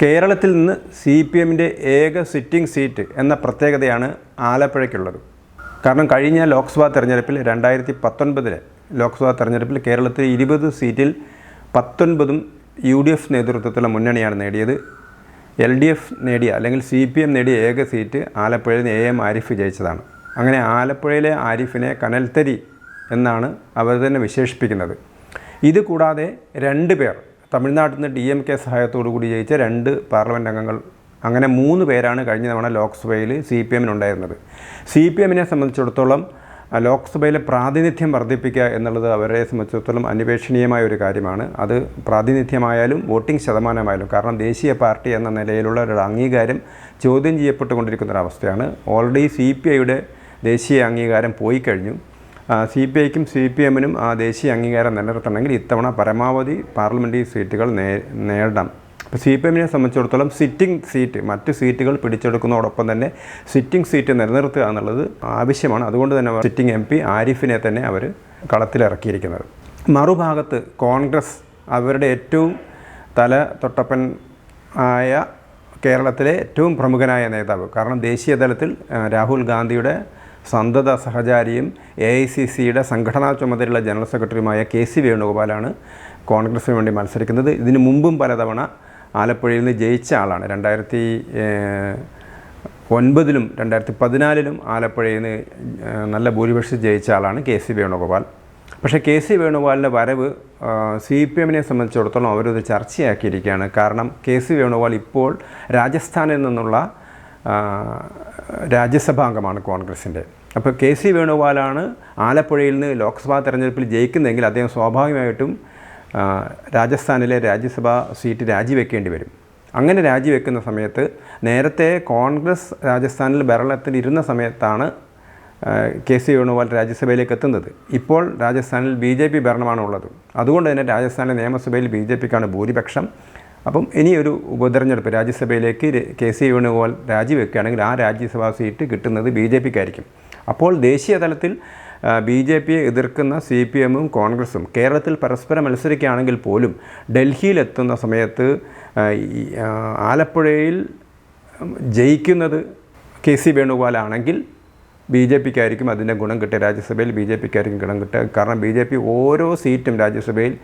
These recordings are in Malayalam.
കേരളത്തിൽ നിന്ന് സി പി എമ്മിന്റെ ഏക സിറ്റിംഗ് സീറ്റ് എന്ന പ്രത്യേകതയാണ് ആലപ്പുഴയ്ക്കുള്ളത്. കാരണം കഴിഞ്ഞ ലോക്സഭാ തെരഞ്ഞെടുപ്പിൽ രണ്ടായിരത്തി പത്തൊൻപതിലെ ലോക്സഭാ തെരഞ്ഞെടുപ്പിൽ കേരളത്തിലെ ഇരുപത് സീറ്റിൽ പത്തൊൻപതും യു ഡി എഫ് നേതൃത്വത്തിലുള്ള മുന്നണിയാണ് നേടിയത്. എൽ ഡി എഫ് നേടിയ അല്ലെങ്കിൽ സി പി എം നേടിയ ഏക സീറ്റ് ആലപ്പുഴയിൽ എ എം ആരിഫ് ജയിച്ചതാണ്. അങ്ങനെ ആലപ്പുഴയിലെ ആരിഫിനെ കനൽത്തരി എന്നാണ് അവർ തന്നെ വിശേഷിപ്പിക്കുന്നത്. ഇത് കൂടാതെ രണ്ട് പേർ തമിഴ്നാട്ടിൽ നിന്ന് ഡി എം കെ സഹായത്തോടു കൂടി ജയിച്ച രണ്ട് പാർലമെന്റ് അംഗങ്ങൾ അങ്ങനെ മൂന്ന് പേരാണ് കഴിഞ്ഞ തവണ ലോക്സഭയിൽ സി പി എമ്മിനുണ്ടായിരുന്നത്. സി പി എമ്മിനെ സംബന്ധിച്ചിടത്തോളം ലോക്സഭയിലെ പ്രാതിനിധ്യം വർദ്ധിപ്പിക്കുക എന്നുള്ളത് അവരെ സംബന്ധിച്ചിടത്തോളം അന്വേഷണീയമായ ഒരു കാര്യമാണ്. അത് പ്രാതിനിധ്യമായാലും വോട്ടിംഗ് ശതമാനമായാലും കാരണം ദേശീയ പാർട്ടി എന്ന നിലയിലുള്ള ഒരു അംഗീകാരം ചോദ്യം ചെയ്യപ്പെട്ടുകൊണ്ടിരിക്കുന്ന ഒരു അവസ്ഥയാണ് ഓൾറെഡി സി പി ഐയുടെ ദേശീയ അംഗീകാരം പോയി കഴിഞ്ഞു. സി പി ഐക്കും സി പി എമ്മിനും ആ ദേശീയ അംഗീകാരം നിലനിർത്തണമെങ്കിൽ ഇത്തവണ പരമാവധി പാർലമെന്ററി സീറ്റുകൾ നേടണം ഇപ്പോൾ സി പി എമ്മിനെ സംബന്ധിച്ചിടത്തോളം സിറ്റിംഗ് സീറ്റ് മറ്റ് സീറ്റുകൾ പിടിച്ചെടുക്കുന്നതോടൊപ്പം തന്നെ സിറ്റിംഗ് സീറ്റ് നിലനിർത്തുക എന്നുള്ളത് ആവശ്യമാണ്. അതുകൊണ്ട് തന്നെ സിറ്റിംഗ് എം പി ആരിഫിനെ തന്നെ അവർ കളത്തിലിറക്കിയിരിക്കുന്നത്. മറുഭാഗത്ത് കോൺഗ്രസ് അവരുടെ ഏറ്റവും തല തൊട്ടപ്പൻ ആയ കേരളത്തിലെ ഏറ്റവും പ്രമുഖനായ നേതാവ് കാരണം ദേശീയ തലത്തിൽ രാഹുൽ ഗാന്ധിയുടെ സന്തത സഹചാരിയും എ ഐ സി സിയുടെ സംഘടനാ ചുമതലയുള്ള ജനറൽ സെക്രട്ടറിയുമായ കെ സി വേണുഗോപാലാണ് കോൺഗ്രസിന് വേണ്ടി മത്സരിക്കുന്നത്. ഇതിനു മുമ്പും പലതവണ ആലപ്പുഴയിൽ നിന്ന് ജയിച്ച ആളാണ്. രണ്ടായിരത്തി ഒൻപതിലും രണ്ടായിരത്തി പതിനാലിലും ആലപ്പുഴയിൽ നിന്ന് നല്ല ഭൂരിപക്ഷം ജയിച്ച ആളാണ് കെ സി വേണുഗോപാൽ. പക്ഷേ കെ സി വേണുഗോപാലിന്റെ വരവ് സി പി എമ്മിനെ സംബന്ധിച്ചിടത്തോളം അവരത് ചർച്ചയാക്കിയിരിക്കുകയാണ്. കാരണം കെ സി വേണുഗോപാൽ ഇപ്പോൾ രാജസ്ഥാനിൽ നിന്നുള്ള രാജ്യസഭാംഗമാണ് കോൺഗ്രസിന്റെ. അപ്പോൾ കെ സി വേണുഗോപാലാണ് ആലപ്പുഴയിൽ നിന്ന് ലോക്സഭാ തെരഞ്ഞെടുപ്പിൽ ജയിക്കുന്നതെങ്കിൽ അദ്ദേഹം സ്വാഭാവികമായിട്ടും രാജസ്ഥാനിലെ രാജ്യസഭാ സീറ്റ് രാജിവെക്കേണ്ടി വരും. അങ്ങനെ രാജിവെക്കുന്ന സമയത്ത് നേരത്തെ കോൺഗ്രസ് രാജസ്ഥാനിൽ ഭരണത്തിൽ ഇരുന്ന സമയത്താണ് കെ സി വേണുഗോപാൽ രാജ്യസഭയിലേക്ക് എത്തുന്നത്. ഇപ്പോൾ രാജസ്ഥാനിൽ ബി ജെ പി ഭരണമാണ് ഉള്ളത് അതുകൊണ്ട് തന്നെ രാജസ്ഥാനിലെ നിയമസഭയിൽ ബി ജെ പിക്കാണ് ഭൂരിപക്ഷം. അപ്പം ഇനിയൊരു ഉപതെരഞ്ഞെടുപ്പ്. രാജ്യസഭയിലേക്ക് കെ സി വേണുഗോപാൽ രാജിവെക്കുകയാണെങ്കിൽ ആ രാജ്യസഭാ സീറ്റ് കിട്ടുന്നത് ബി ജെ പിക്കായിരിക്കും. അപ്പോൾ ദേശീയ തലത്തിൽ ബി ജെ പിയെ എതിർക്കുന്ന സി പി എമ്മും കോൺഗ്രസും കേരളത്തിൽ പരസ്പരം മത്സരിക്കുകയാണെങ്കിൽ പോലും ഡൽഹിയിലെത്തുന്ന സമയത്ത് ആലപ്പുഴയിൽ ജയിക്കുന്നത് കെ സി വേണുഗോപാലാണെങ്കിൽ ബി ജെ പിക്കായിരിക്കും അതിന്റെ ഗുണം കിട്ടുക. രാജ്യസഭയിൽ ബി ജെ പിക്കായിരിക്കും ഗുണം കിട്ടുക. കാരണം ബി ജെ പി ഓരോ സീറ്റും രാജ്യസഭയിൽ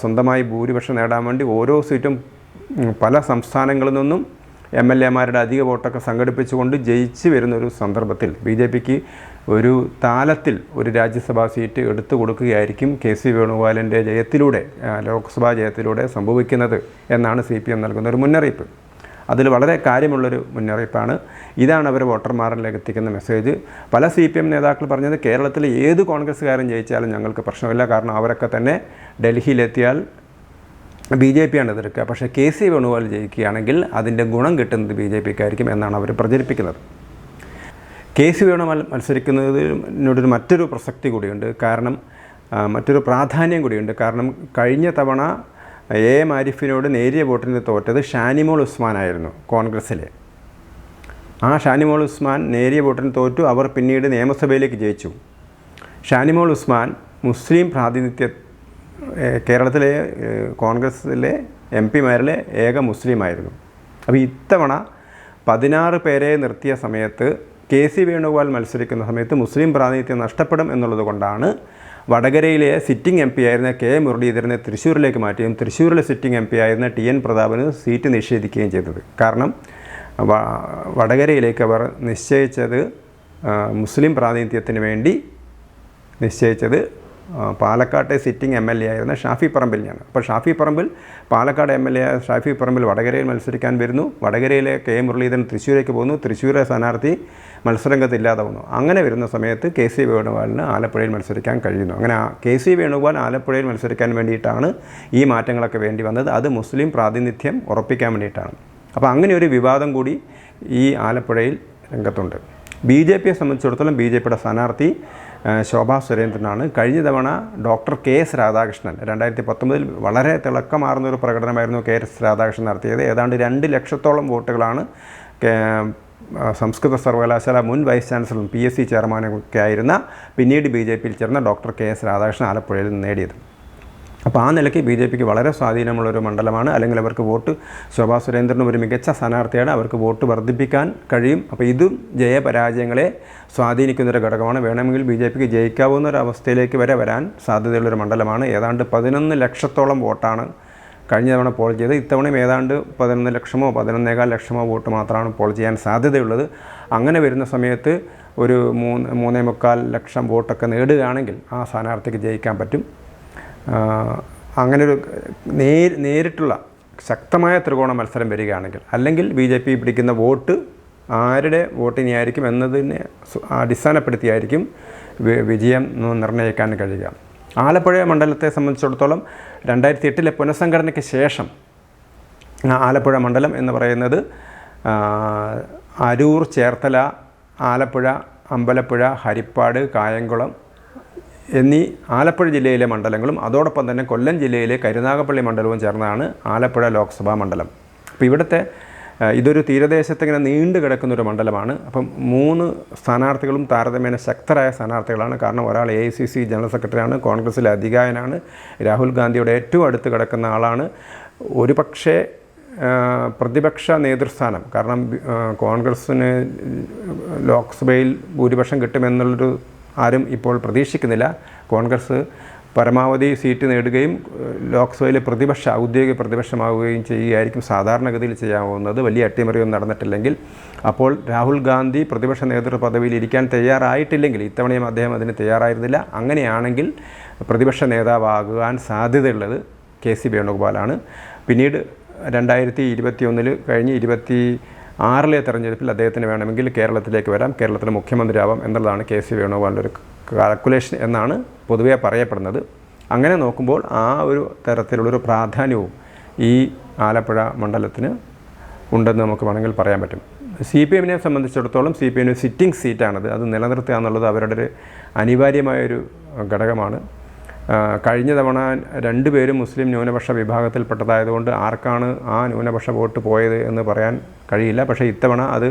സ്വന്തമായി ഭൂരിപക്ഷം നേടാൻ വേണ്ടി ഓരോ സീറ്റും പല സംസ്ഥാനങ്ങളിൽ നിന്നും എം എൽ എമാരുടെ അധിക വോട്ടൊക്കെ സംഘടിപ്പിച്ചുകൊണ്ട് ജയിച്ച് വരുന്ന ഒരു സന്ദർഭത്തിൽ ബി ജെ പിക്ക് ഒരു താലത്തിൽ ഒരു രാജ്യസഭാ സീറ്റ് എടുത്തു കൊടുക്കുകയായിരിക്കും കെ സി വേണുഗോപാലിന്റെ ജയത്തിലൂടെ ലോക്സഭാ ജയത്തിലൂടെ സംഭവിക്കുന്നത് എന്നാണ് സി പി എം നൽകുന്ന ഒരു മുന്നറിയിപ്പ്. അതിൽ വളരെ കാര്യമുള്ളൊരു മുന്നറിയിപ്പാണ്. ഇതാണ് അവർ വോട്ടർമാരിലേക്ക് എത്തിക്കുന്ന മെസ്സേജ്. പല സി പി എം നേതാക്കൾ പറഞ്ഞത് കേരളത്തിൽ ഏത് കോൺഗ്രസ്സുകാരൻ ജയിച്ചാലും ഞങ്ങൾക്ക് പ്രശ്നമില്ല. കാരണം അവരൊക്കെ തന്നെ ഡൽഹിയിലെത്തിയാൽ ബി ജെ പിയാണ് എതിർക്കുക. പക്ഷേ കെ സി വേണുഗോപാൽ ജയിക്കുകയാണെങ്കിൽ അതിന്റെ ഗുണം കിട്ടുന്നത് ബി ജെ പിക്കായിരിക്കും എന്നാണ് അവർ പ്രചരിപ്പിക്കുന്നത്. കെ സി വേണുഗോപാൽ മത്സരിക്കുന്നതിനോടൊരു മറ്റൊരു പ്രസക്തി കൂടിയുണ്ട്. കാരണം മറ്റൊരു പ്രാധാന്യം കൂടിയുണ്ട്. കാരണം കഴിഞ്ഞ തവണ എ. എം. ആരിഫിനോട് നേരിയ വോട്ടിന് തോറ്റത് ഷാനിമോൾ ഉസ്മാനായിരുന്നു കോൺഗ്രസ്സിലെ. ആ ഷാനിമോൾ ഉസ്മാൻ നേരിയ വോട്ടിന് തോറ്റു അവർ പിന്നീട് നിയമസഭയിലേക്ക് ജയിച്ചു. ഷാനിമോൾ ഉസ്മാൻ മുസ്ലിം പ്രാതിനിധ്യ കേരളത്തിലെ കോൺഗ്രസ്സിലെ എം പിമാരിലെ ഏക മുസ്ലിമായിരുന്നു. അപ്പോൾ ഇത്തവണ പതിനാറ് പേരെ നിർത്തിയ സമയത്ത് കെ. സി. വേണുഗോപാൽ മത്സരിക്കുന്ന സമയത്ത് മുസ്ലിം പ്രാതിനിധ്യം നഷ്ടപ്പെടും എന്നുള്ളത് കൊണ്ടാണ് വടകരയിലെ സിറ്റിംഗ് എം പി ആയിരുന്ന കെ മുരളീധരനെ തൃശ്ശൂരിലേക്ക് മാറ്റുകയും തൃശ്ശൂരിലെ സിറ്റിംഗ് എം പി ആയിരുന്ന ടി എൻ പ്രതാപന് സീറ്റ് നിഷേധിക്കുകയും ചെയ്തത്. കാരണം വടകരയിലേക്ക് അവർ നിശ്ചയിച്ചത് മുസ്ലിം പ്രാതിനിധ്യത്തിന് വേണ്ടി നിശ്ചയിച്ചത് പാലക്കാട്ടെ സിറ്റിംഗ് എം എൽ എ ആയിരുന്ന ഷാഫി പറമ്പിലിനെയാണ്. അപ്പോൾ Shafi Parambil Palakkad M L A Shafi Parambil വടകരയിൽ മത്സരിക്കാൻ വരുന്നു. വടകരയിലെ കെ മുരളീധരൻ തൃശ്ശൂരേക്ക് പോകുന്നു. തൃശ്ശൂരെ സ്ഥാനാർത്ഥി മത്സരരംഗത്ത് ഇല്ലാതെ വന്നു അങ്ങനെ വരുന്ന സമയത്ത് കെ സി വേണുഗോപാലിന് ആലപ്പുഴയിൽ മത്സരിക്കാൻ കഴിയുന്നു. അങ്ങനെ കെ സി വേണുഗോപാൽ ആലപ്പുഴയിൽ മത്സരിക്കാൻ വേണ്ടിയിട്ടാണ് ഈ മാറ്റങ്ങളൊക്കെ വേണ്ടി വന്നത്. അത് മുസ്ലിം പ്രാതിനിധ്യം ഉറപ്പിക്കാൻ വേണ്ടിയിട്ടാണ്. അപ്പോൾ അങ്ങനെ ഒരു വിവാദം കൂടി ഈ ആലപ്പുഴയിൽ രംഗത്തുണ്ട്. ബി ജെ പിയെ സംബന്ധിച്ചിടത്തോളം ബി ജെ പിയുടെ സ്ഥാനാർത്ഥി ശോഭാ സുരേന്ദ്രനാണ്. കഴിഞ്ഞ തവണ ഡോക്ടർ കെ എസ് രാധാകൃഷ്ണൻ രണ്ടായിരത്തി പത്തൊമ്പതിൽ വളരെ തിളക്കമാർന്ന ഒരു പ്രകടനമായിരുന്നു കെ എസ് രാധാകൃഷ്ണൻ നടത്തിയത്. ഏതാണ്ട് രണ്ട് ലക്ഷത്തോളം വോട്ടുകളാണ് സംസ്കൃത സർവകലാശാല മുൻ വൈസ് ചാൻസലറും പി എസ് സി ചെയർമാനൊക്കെ ആയിരുന്ന പിന്നീട് ബി ജെ പിയിൽ ചേർന്ന ഡോക്ടർ കെ എസ് രാധാകൃഷ്ണൻ ആലപ്പുഴയിൽ നിന്ന് നേടിയത്. അപ്പോൾ ആ നിലയ്ക്ക് ബി ജെ പിക്ക് വളരെ സ്വാധീനമുള്ളൊരു മണ്ഡലമാണ്. അല്ലെങ്കിൽ അവർക്ക് വോട്ട് ശോഭാ സുരേന്ദ്രനും ഒരു മികച്ച സ്ഥാനാർത്ഥിയാണ്. അവർക്ക് വോട്ട് വർദ്ധിപ്പിക്കാൻ കഴിയും. അപ്പോൾ ഇതും ജയപരാജയങ്ങളെ സ്വാധീനിക്കുന്നൊരു ഘടകമാണ്. വേണമെങ്കിൽ ബി ജെ പിക്ക് ജയിക്കാവുന്ന ഒരു അവസ്ഥയിലേക്ക് വരെ വരാൻ സാധ്യതയുള്ളൊരു മണ്ഡലമാണ്. ഏതാണ്ട് പതിനൊന്ന് ലക്ഷത്തോളം വോട്ടാണ് കഴിഞ്ഞ തവണ പോൾ ചെയ്ത് ഇത്തവണയും ഏതാണ്ട് പതിനൊന്ന് ലക്ഷമോ പതിനൊന്നേകാൽ ലക്ഷമോ വോട്ട് മാത്രമാണ് പോൾ ചെയ്യാൻ സാധ്യതയുള്ളത്. അങ്ങനെ വരുന്ന സമയത്ത് ഒരു മൂന്ന് മൂന്നേ മുക്കാൽ ലക്ഷം വോട്ടൊക്കെ നേടുകയാണെങ്കിൽ ആ സ്ഥാനാർത്ഥിക്ക് ജയിക്കാൻ പറ്റും. അങ്ങനെ ഒരു നേരിട്ടുള്ള ശക്തമായ ത്രികോണ മത്സരം വരികയാണെങ്കിൽ അല്ലെങ്കിൽ ബി ജെ പി പിടിക്കുന്ന വോട്ട് ആരുടെ വോട്ടിനെയായിരിക്കും എന്നതിനെ അടിസ്ഥാനപ്പെടുത്തിയായിരിക്കും വിജയം നിർണയിക്കാൻ കഴിയുക. ആലപ്പുഴ മണ്ഡലത്തെ സംബന്ധിച്ചിടത്തോളം രണ്ടായിരത്തി എട്ടിലെ പുനഃസംഘടനയ്ക്ക് ശേഷം ആലപ്പുഴ മണ്ഡലം എന്ന് പറയുന്നത് അരൂർ ചേർത്തല ആലപ്പുഴ അമ്പലപ്പുഴ ഹരിപ്പാട് കായംകുളം എന്നീ ആലപ്പുഴ ജില്ലയിലെ മണ്ഡലങ്ങളും അതോടൊപ്പം തന്നെ കൊല്ലം ജില്ലയിലെ കരുനാഗപ്പള്ളി മണ്ഡലവും ചേർന്നതാണ് ആലപ്പുഴ ലോക്സഭാ മണ്ഡലം. അപ്പോൾ ഇവിടുത്തെ ഇതൊരു തീരദേശത്ത് ഇങ്ങനെ നീണ്ടു കിടക്കുന്ന ഒരു മണ്ഡലമാണ്. അപ്പം മൂന്ന് സ്ഥാനാർത്ഥികളും താരതമ്യേന ശക്തരായ സ്ഥാനാർത്ഥികളാണ്. കാരണം ഒരാൾ A I C C general സെക്രട്ടറിയാണ് കോൺഗ്രസിലെ അധികായനാണ്. രാഹുൽ ഗാന്ധിയുടെ ഏറ്റവും അടുത്ത് കിടക്കുന്ന ആളാണ്. ഒരു പക്ഷേ പ്രതിപക്ഷ നേതൃസ്ഥാനം കാരണം കോൺഗ്രസ്സിന് ലോക്സഭയിൽ ഭൂരിപക്ഷം കിട്ടുമെന്നുള്ളൊരു ആരും ഇപ്പോൾ പ്രതീക്ഷിക്കുന്നില്ല. കോൺഗ്രസ് പരമാവധി സീറ്റ് നേടുകയും ലോക്സഭയിലെ പ്രതിപക്ഷ ഔദ്യോഗിക പ്രതിപക്ഷമാവുകയും ചെയ്യുകയായിരിക്കും സാധാരണഗതിയിൽ ചെയ്യാവുന്നത്. വലിയ അട്ടിമറിയൊന്നും നടന്നിട്ടില്ലെങ്കിൽ. അപ്പോൾ രാഹുൽ ഗാന്ധി പ്രതിപക്ഷ നേതൃത്വ പദവിയിൽ ഇരിക്കാൻ തയ്യാറായിട്ടില്ലെങ്കിൽ ഇത്തവണയും അദ്ദേഹം അതിന് തയ്യാറായിരുന്നില്ല. അങ്ങനെയാണെങ്കിൽ പ്രതിപക്ഷ നേതാവാകുവാൻ സാധ്യതയുള്ളത് കെ സി വേണുഗോപാലാണ്. പിന്നീട് രണ്ടായിരത്തി ഇരുപത്തി ഒന്നിൽ കഴിഞ്ഞ് ഇരുപത്തി ആറിലെ തെരഞ്ഞെടുപ്പിൽ അദ്ദേഹത്തിന് വേണമെങ്കിൽ കേരളത്തിലേക്ക് വരാം. കേരളത്തിലെ മുഖ്യമന്ത്രിയാവാം എന്നുള്ളതാണ് കെ സി വേണുഗോപാലിന്റെ ഒരു കാൽക്കുലേഷൻ എന്നാണ് പൊതുവേ പറയപ്പെടുന്നത്. അങ്ങനെ നോക്കുമ്പോൾ ആ ഒരു തരത്തിലുള്ളൊരു പ്രാധാന്യവും ഈ ആലപ്പുഴ മണ്ഡലത്തിന് ഉണ്ടെന്ന് നമുക്ക് വേണമെങ്കിൽ പറയാൻ പറ്റും. സി പി എമ്മിനെ സംബന്ധിച്ചിടത്തോളം സി പി എമ്മിന് സിറ്റിംഗ് സീറ്റാണത്. അത് നിലനിർത്തുക എന്നുള്ളത് അവരുടെ ഒരു അനിവാര്യമായൊരു ഘടകമാണ്. കഴിഞ്ഞ തവണ രണ്ടുപേരും മുസ്ലിം ന്യൂനപക്ഷ വിഭാഗത്തിൽപ്പെട്ടതായതുകൊണ്ട് ആർക്കാണ് ആ ന്യൂനപക്ഷ വോട്ട് പോയത് എന്ന് പറയാൻ കഴിയില്ല. പക്ഷേ ഇത്തവണ അത്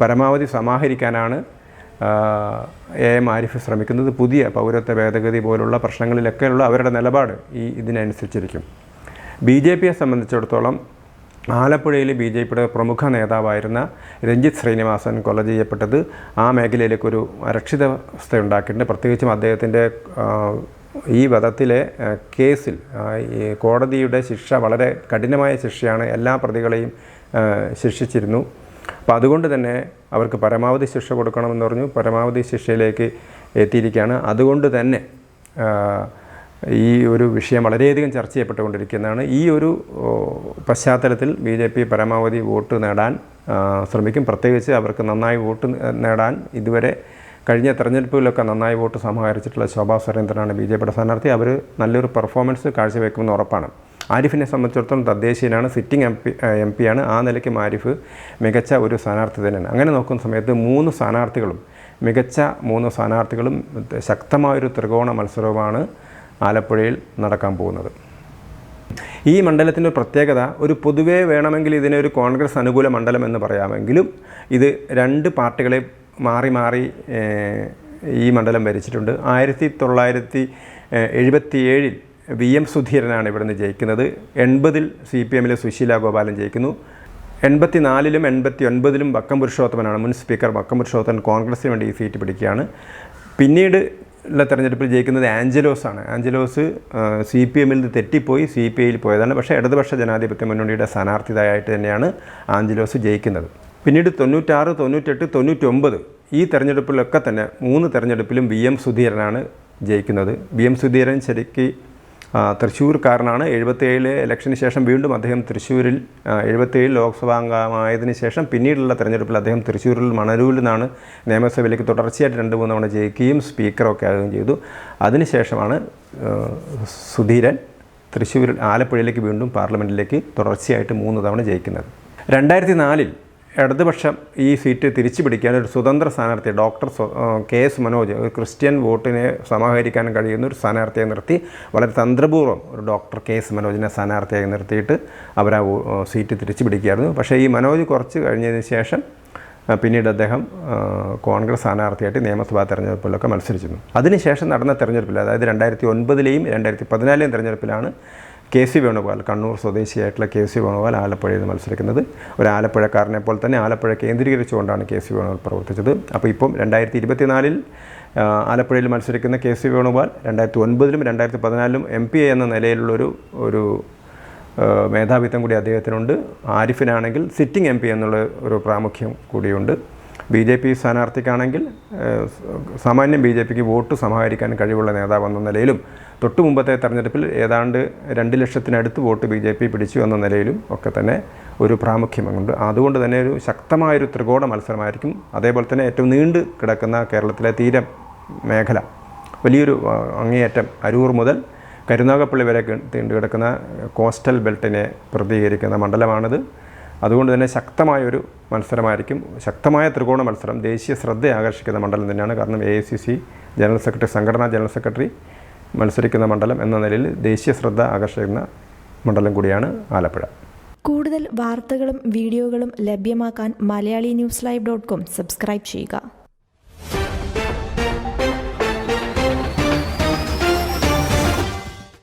പരമാവധി സമാഹരിക്കാനാണ് എ എം ആരിഫ് ശ്രമിക്കുന്നത്. പുതിയ പൗരത്വ ഭേദഗതി പോലുള്ള പ്രശ്നങ്ങളിലൊക്കെയുള്ള അവരുടെ നിലപാട് ഈ ഇതിനനുസരിച്ചിരിക്കും. ബി ജെ പിയെ സംബന്ധിച്ചിടത്തോളം ആലപ്പുഴയിൽ ബി ജെ പിയുടെ പ്രമുഖ നേതാവായിരുന്ന രഞ്ജിത്ത് ശ്രീനിവാസൻ കൊല ചെയ്യപ്പെട്ടത് ആ മേഖലയിലേക്കൊരു അരക്ഷിതാവസ്ഥ ഉണ്ടാക്കിയിട്ടുണ്ട് പ്രത്യേകിച്ചും അദ്ദേഹത്തിന്റെ ഈ വധത്തിലെ കേസിൽ കോടതിയുടെ ശിക്ഷ വളരെ കഠിനമായ ശിക്ഷയാണ് എല്ലാ പ്രതികളെയും ശിക്ഷിച്ചിരുന്നു. അപ്പോൾ അതുകൊണ്ട് തന്നെ അവർക്ക് പരമാവധി ശിക്ഷ കൊടുക്കണമെന്ന് പറഞ്ഞു പരമാവധി ശിക്ഷയിലേക്ക് എത്തിയിരിക്കുകയാണ്. അതുകൊണ്ട് തന്നെ ഈ ഒരു വിഷയം വളരെയധികം ചർച്ച ചെയ്യപ്പെട്ടുകൊണ്ടിരിക്കുന്നതാണ്. ഈ ഒരു പശ്ചാത്തലത്തിൽ ബി ജെ പി പരമാവധി വോട്ട് നേടാൻ ശ്രമിക്കും. പ്രത്യേകിച്ച് അവർക്ക് നന്നായി വോട്ട് നേടാൻ ഇതുവരെ കഴിഞ്ഞ തെരഞ്ഞെടുപ്പുകളിലൊക്കെ നന്നായി വോട്ട് സമാഹരിച്ചിട്ടുള്ള ശോഭാ സുരേന്ദ്രനാണ് ബി ജെ പിയുടെ സ്ഥാനാർത്ഥി. അവർ നല്ലൊരു പെർഫോമൻസ് കാഴ്ചവെക്കുമെന്ന് ഉറപ്പാണ്. ആരിഫിനെ സംബന്ധിച്ചിടത്തോളം തദ്ദേശീയനാണ് സിറ്റിംഗ് എം പി എം പിയാണ് ആ നിലയ്ക്കും ആരിഫ് മികച്ച ഒരു സ്ഥാനാർത്ഥി തന്നെയാണ്. അങ്ങനെ നോക്കുന്ന സമയത്ത് മൂന്ന് സ്ഥാനാർത്ഥികളും മികച്ച മൂന്ന് സ്ഥാനാർത്ഥികളും ശക്തമായൊരു ത്രികോണ മത്സരവുമാണ് ആലപ്പുഴയിൽ നടക്കാൻ പോകുന്നത്. ഈ മണ്ഡലത്തിന്റെ പ്രത്യേകത ഒരു പൊതുവേ വേണമെങ്കിൽ ഇതിനെ ഒരു കോൺഗ്രസ് അനുകൂല മണ്ഡലം എന്ന് പറയാമെങ്കിലും ഇത് രണ്ട് പാർട്ടികളെ മാറി മാറി ഈ മണ്ഡലം ഭരിച്ചിട്ടുണ്ട്. ആയിരത്തി തൊള്ളായിരത്തി എഴുപത്തി ഏഴിൽ വി എം സുധീരനാണ് ഇവിടുന്ന് ജയിക്കുന്നത്. എൺപതിൽ സി പി എമ്മിലെ സുശീല ഗോപാലൻ ജയിക്കുന്നു. എൺപത്തി നാലിലും എൺപത്തി ഒൻപതിലും വക്കം പുരുഷോത്തമനാണ്. മുൻ സ്പീക്കർ വക്കം പുരുഷോത്തമൻ കോൺഗ്രസിന് വേണ്ടി ഈ സീറ്റ് പിടിക്കുകയാണ്. പിന്നീട് ഉള്ള തെരഞ്ഞെടുപ്പിൽ ജയിക്കുന്നത് ആഞ്ചലോസാണ്. ആഞ്ചലോസ് സി പി എമ്മിൽ നിന്ന് തെറ്റിപ്പോയി സി പി ഐയിൽ പോയതാണ്. പക്ഷേ ഇടതുപക്ഷ ജനാധിപത്യ മുന്നണിയുടെ സ്ഥാനാർത്ഥിതായിട്ട് തന്നെയാണ് ആഞ്ചലോസ് ജയിക്കുന്നത്. പിന്നീട് തൊണ്ണൂറ്റാറ് തൊണ്ണൂറ്റെട്ട് തൊണ്ണൂറ്റൊമ്പത് ഈ തെരഞ്ഞെടുപ്പിലൊക്കെ തന്നെ മൂന്ന് തെരഞ്ഞെടുപ്പിലും വി എം സുധീരനാണ് ജയിക്കുന്നത്. വി എം സുധീരൻ ശരിക്ക് തൃശ്ശൂർക്കാരനാണ്. എഴുപത്തേഴിലെ ഇലക്ഷന് ശേഷം വീണ്ടും അദ്ദേഹം തൃശ്ശൂരിൽ എഴുപത്തേഴിൽ ലോക്സഭാംഗമായതിനു ശേഷം പിന്നീടുള്ള തെരഞ്ഞെടുപ്പിൽ അദ്ദേഹം തൃശ്ശൂരിൽ മണരൂരിൽ നിന്നാണ് നിയമസഭയിലേക്ക് തുടർച്ചയായിട്ട് രണ്ട് മൂന്ന് തവണ ജയിക്കുകയും സ്പീക്കറൊക്കെ ആകുകയും ചെയ്തു. അതിനുശേഷമാണ് സുധീരൻ തൃശ്ശൂരിൽ ആലപ്പുഴയിലേക്ക് വീണ്ടും പാർലമെന്റിലേക്ക് തുടർച്ചയായിട്ട് മൂന്ന് തവണ ജയിക്കുന്നത്. രണ്ടായിരത്തി നാലിൽ ഇടതുപക്ഷം ഈ സീറ്റ് തിരിച്ചു പിടിക്കാൻ ഒരു സ്വതന്ത്ര സ്ഥാനാർത്ഥി ഡോക്ടർ കെ എസ് മനോജ് ഒരു ക്രിസ്ത്യൻ വോട്ടിനെ സമാഹരിക്കാൻ കഴിയുന്ന ഒരു സ്ഥാനാർത്ഥിയെ നിർത്തി. വളരെ തന്ത്രപൂർവം ഒരു ഡോക്ടർ കെ എസ് മനോജിനെ സ്ഥാനാർത്ഥിയായി നിർത്തിയിട്ട് അവർ ആ സീറ്റ് തിരിച്ചു പിടിക്കുകയായിരുന്നു. പക്ഷേ ഈ മനോജ് കുറച്ച് കഴിഞ്ഞതിന് ശേഷം പിന്നീട് അദ്ദേഹം കോൺഗ്രസ് സ്ഥാനാർത്ഥിയായിട്ട് നിയമസഭാ തെരഞ്ഞെടുപ്പിലൊക്കെ മത്സരിച്ചിരുന്നു. അതിനുശേഷം നടന്ന തെരഞ്ഞെടുപ്പിൽ അതായത് രണ്ടായിരത്തി ഒൻപതിലെയും രണ്ടായിരത്തി പതിനാലിലെയും തെരഞ്ഞെടുപ്പിലാണ് കെ സി വേണുഗോപാൽ കണ്ണൂർ സ്വദേശിയായിട്ടുള്ള കെ സി വേണുഗോപാൽ ആലപ്പുഴയിൽ നിന്ന് മത്സരിക്കുന്നത്. ഒരു ആലപ്പുഴക്കാരനെ പോലെ തന്നെ ആലപ്പുഴ കേന്ദ്രീകരിച്ചുകൊണ്ടാണ് കെ സി വേണുഗോപാൽ പ്രവർത്തിച്ചത്. അപ്പോൾ ഇപ്പം രണ്ടായിരത്തി ഇരുപത്തിനാലിൽ ആലപ്പുഴയിൽ മത്സരിക്കുന്ന കെ സി വേണുഗോപാൽ രണ്ടായിരത്തി ഒൻപതിലും രണ്ടായിരത്തി പതിനാലിലും എം പി എ എന്ന നിലയിലുള്ളൊരു ഒരു മേധാവിത്വം കൂടി അദ്ദേഹത്തിനുണ്ട്. ആരിഫിനാണെങ്കിൽ സിറ്റിംഗ് എം പി എന്നുള്ള ഒരു പ്രാമുഖ്യം കൂടിയുണ്ട്. ബി ജെ പി സ്ഥാനാർത്ഥിക്കാണെങ്കിൽ സാമാന്യം ബി ജെ പിക്ക് വോട്ട് സമാഹരിക്കാൻ കഴിവുള്ള നേതാവ് എന്ന നിലയിലും തൊട്ടു മുമ്പത്തെ തെരഞ്ഞെടുപ്പിൽ ഏതാണ്ട് രണ്ട് ലക്ഷത്തിനടുത്ത് വോട്ട് ബി ജെ പി പിടിച്ചു എന്ന നിലയിലും ഒക്കെ തന്നെ ഒരു പ്രാമുഖ്യമുണ്ട് അതുകൊണ്ട് തന്നെ ഒരു ശക്തമായൊരു ത്രികോണ മത്സരമായിരിക്കും. അതേപോലെ തന്നെ ഏറ്റവും നീണ്ടു കിടക്കുന്ന കേരളത്തിലെ തീരം മേഖല. വലിയൊരു അങ്ങേയറ്റം അരൂർ മുതൽ കരുനാഗപ്പള്ളി വരെ തീണ്ടു കിടക്കുന്ന കോസ്റ്റൽ ബെൽറ്റിനെ പ്രതികരിക്കുന്ന മണ്ഡലമാണിത്. അതുകൊണ്ട് തന്നെ ശക്തമായൊരു മത്സരമായിരിക്കും. ശക്തമായ ത്രികോണ മത്സരം ദേശീയ ശ്രദ്ധ ആകർഷിക്കുന്ന മണ്ഡലം തന്നെയാണ്. കാരണം എ ജനറൽ സെക്രട്ടറി സംഘടനാ ജനറൽ സെക്രട്ടറി മത്സരിക്കുന്ന മണ്ഡലം എന്ന നിലയിൽ ദേശീയ ശ്രദ്ധ ആകർഷിക്കുന്ന മണ്ഡലം കൂടിയാണ് ആലപ്പുഴ. കൂടുതൽ വാർത്തകളും വീഡിയോകളും ലഭ്യമാക്കാൻ Malayali news live dot com subscribe ചെയ്യുക.